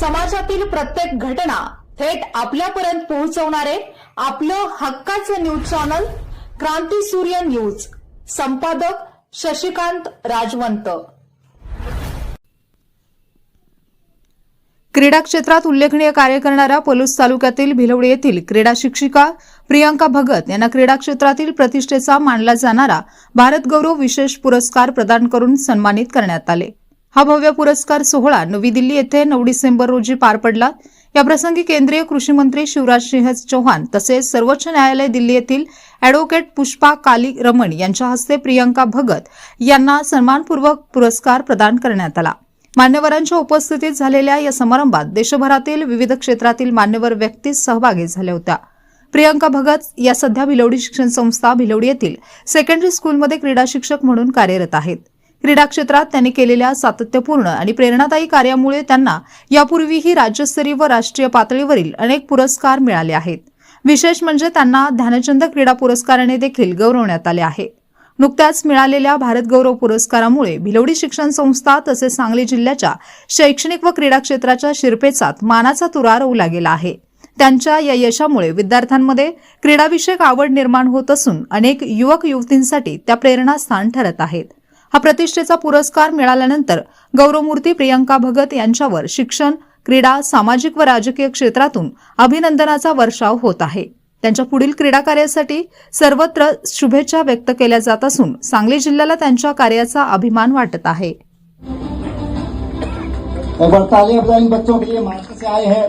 समाजातील प्रत्येक घटना थेट आपल्यापर्यंत पोहोचवणारे आपलं हक्काचं न्यूज चॅनल क्रांती सूर्य न्यूज. संपादक शशिकांत राजवंत. क्रीडा क्षेत्रात उल्लेखनीय कार्य करणाऱ्या पलूस तालुक्यातील भिलवडी येथील क्रीडा शिक्षिका प्रियंका भगत यांना क्रीडा क्षेत्रातील प्रतिष्ठेचा मानला जाणारा भारत गौरव विशेष पुरस्कार प्रदान करून सन्मानित करण्यात आले. हा भव्य पुरस्कार सोहळा नवी दिल्ली येथे नऊ डिसेंबर रोजी पार पडला. याप्रसंगी केंद्रीय कृषी मंत्री शिवराज सिंह चौहान तसेच सर्वोच्च न्यायालय दिल्ली येथील अॅडव्होकेट पुष्पा काली रमण यांच्या हस्ते प्रियंका भगत यांना सन्मानपूर्वक पुरस्कार प्रदान करण्यात आला. मान्यवरांच्या उपस्थितीत झालेल्या या समारंभात देशभरातील विविध क्षेत्रातील मान्यवर व्यक्ती सहभागी झाल्या होत्या. प्रियंका भगत या सध्या भिलवडी शिक्षण संस्था भिलवडी येथील सेकंडरी स्कूलमध्ये क्रीडा शिक्षक म्हणून कार्यरत आहेत. क्रीडा क्षेत्रात त्यांनी केलेल्या सातत्यपूर्ण आणि प्रेरणादायी कार्यामुळे त्यांना यापूर्वीही राज्यस्तरीय व राष्ट्रीय पातळीवरील अनेक पुरस्कार मिळाले आहेत. विशेष म्हणजे त्यांना ध्यानचंद क्रीडा पुरस्काराने देखील गौरवण्यात आले आहे. नुकत्याच मिळालेल्या भारत गौरव पुरस्कारामुळे भिलवडी शिक्षण संस्था तसेच सांगली जिल्ह्याच्या शैक्षणिक व क्रीडा क्षेत्राच्या शिरपेचात मानाचा तुरा रोवला गेला आहे. त्यांच्या या यशामुळे विद्यार्थ्यांमध्ये क्रीडाविषयक आवड निर्माण होत असून अनेक युवक युवतींसाठी त्या प्रेरणास्थान ठरत आहेत. हा प्रतिष्ठेचा पुरस्कार मिळाल्यानंतर गौरवमूर्ती प्रियंका भगत यांच्यावर शिक्षण क्रीडा सामाजिक व राजकीय क्षेत्रातून अभिनंदनाचा वर्षाव होत आहे. त्यांच्या पुढील क्रीडा कार्यासाठी सर्वत्र शुभेच्छा व्यक्त केल्या जात असून सांगली जिल्ह्याला त्यांच्या कार्याचा अभिमान वाटत आहे. बच्चों के लिए महाराष्ट्र से आए हैं।